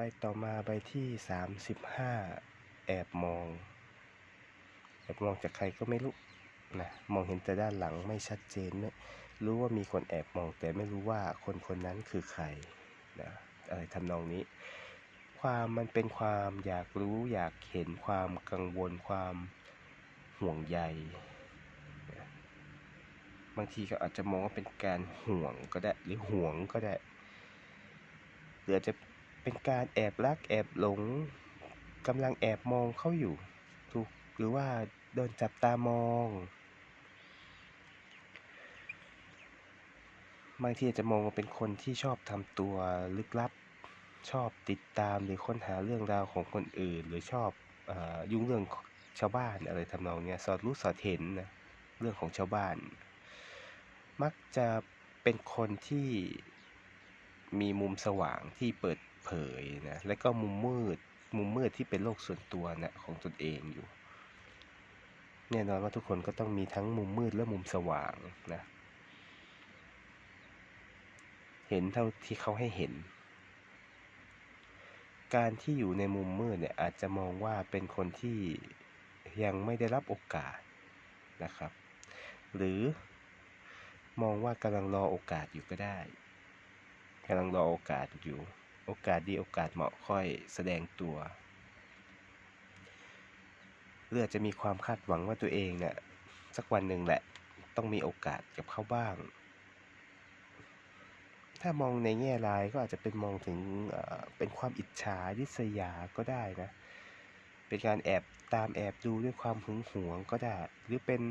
ใบต่อมาใบที่สามสิบห้าแอบมอง แอบมองจากใครก็ไม่รู้นะมองเห็นแต่ด้านหลังไม่ชัดเจนไม่รู้ว่ามีคนแอบมองแต่ไม่รู้ว่าคนคนนั้นคือใครนะอะไรทำนองนี้ ความมันเป็นความอยากรู้อยากเห็นความกังวลความห่วงใยบางทีก็อาจจะมองว่าเป็นการห่วงก็ได้หรือห่วงก็ได้หรือจะ เป็นการแอบรักแอบหลงกำลังแอบมองเขาอยู่ ถูกหรือว่าโดนจับตามอง บางทีอาจจะมองว่าเป็นคนที่ชอบทำตัวลึกลับ ชอบติดตามหรือค้นหาเรื่องราวของคนอื่น หรือชอบอยุ่งเรื่องชาวบ้านอะไรทำนองเนี้ยสอดรู้สอดเห็นนะเรื่องของชาวบ้าน มักจะเป็นคนที่มีมุมสว่างที่เปิด เผยนะและก็มุมมืดมุมมืดที่เป็นโลกส่วนตัวนะของตนเองอยู่แน่นอนว่าทุกคนก็ต้องมีทั้งมุมมืดและมุมสว่างนะเห็นเท่าที่เขาให้เห็น การที่อยู่ในมุมมืดเนี่ยอาจจะมองว่าเป็นคนที่ยังไม่ได้รับโอกาสนะครับ หรือมองว่ากำลังรอโอกาสอยู่ก็ได้กำลังรอโอกาสอยู่ โอกาสดีโอกาสเหมาะค่อยแสดงตัวหรืออาจจะมีความคาดหวังว่าตัวเองเนี่ยสักวันหนึ่งแหละต้องมีโอกาสกับเขาบ้าง ถ้ามองในแง่ร้ายก็อาจจะเป็นมองถึงเอ่อเป็นความอิจฉาริษยาก็ได้นะ เป็นการแอบตามแอบดูด้วยความหึงหวงก็ได้ หรือเป็น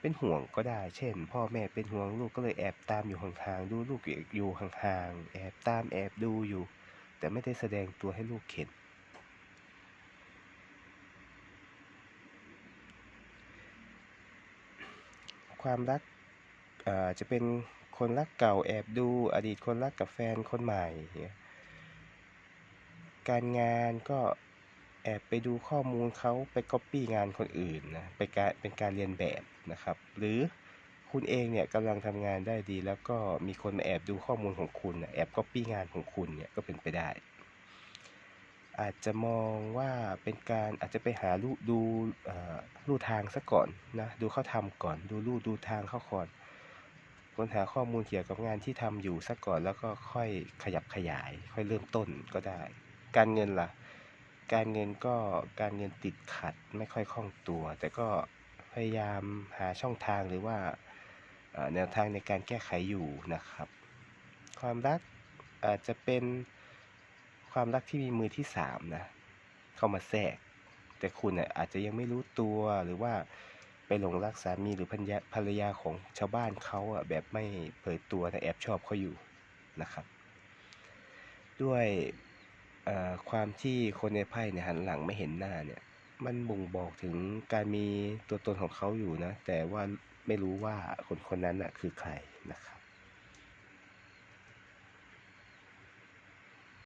เป็นห่วงก็ได้ เช่น พ่อแม่เป็นห่วงลูกก็เลยแอบตามอยู่ห่างๆดูลูกอยู่ห่างๆแอบตามแอบดูอยู่ แต่ไม่ได้แสดงตัวให้ลูกเห็น ความรักจะเป็นคนรักเก่าแอบดูอดีตคนรักกับแฟนคนใหม่ การงานก็แอบไปดูข้อมูลเขาไปก๊อปปี้งานคนอื่นนะไปการเป็นการเรียนแบบนะครับ หรือ คุณเองเนี่ยกำลังทำงานได้ดี แล้วก็มีคนมาแอบดูข้อมูลของคุณแอบก๊อปปี้งานของคุณเนี่ยก็เป็นไปได้ อาจจะมองว่าเป็นการอาจจะไปหาลูดูลู่ทางซะก่อนนะดูเขาทำก่อนดูลู่ดูทางเขาก่อนค้นหาข้อมูลเกี่ยวกับงานที่ทำอยู่ซะก่อนแล้วก็ค่อยขยับขยาย ค่อยเริ่มต้นก็ได้ การเงินล่ะ การเงินก็การเงินติดขัดไม่ค่อยคล่องตัว แต่ก็พยายามหาช่องทางหรือว่า แนวทางในการแก้ไขอยู่นะครับ ความรักอาจจะเป็นความรักที่มีมือที่สามนะเข้ามาแทรก แต่คุณนะอาจจะยังไม่รู้ตัวหรือว่าไปหลงรักสามีหรือภรรยาภรรยาของชาวบ้านเขาอะแบบไม่เผยตัวแต่แอบชอบเขาอยู่นะครับ ด้วยความที่คนในไพ่เนี่ยหันหลังไม่เห็นหน้าเนี่ย มันบ่งบอกถึงการมีตัวตนของเขาอยู่นะ แต่ว่า ไม่รู้ว่าคนคนนั้นน่ะคือใครนะครับ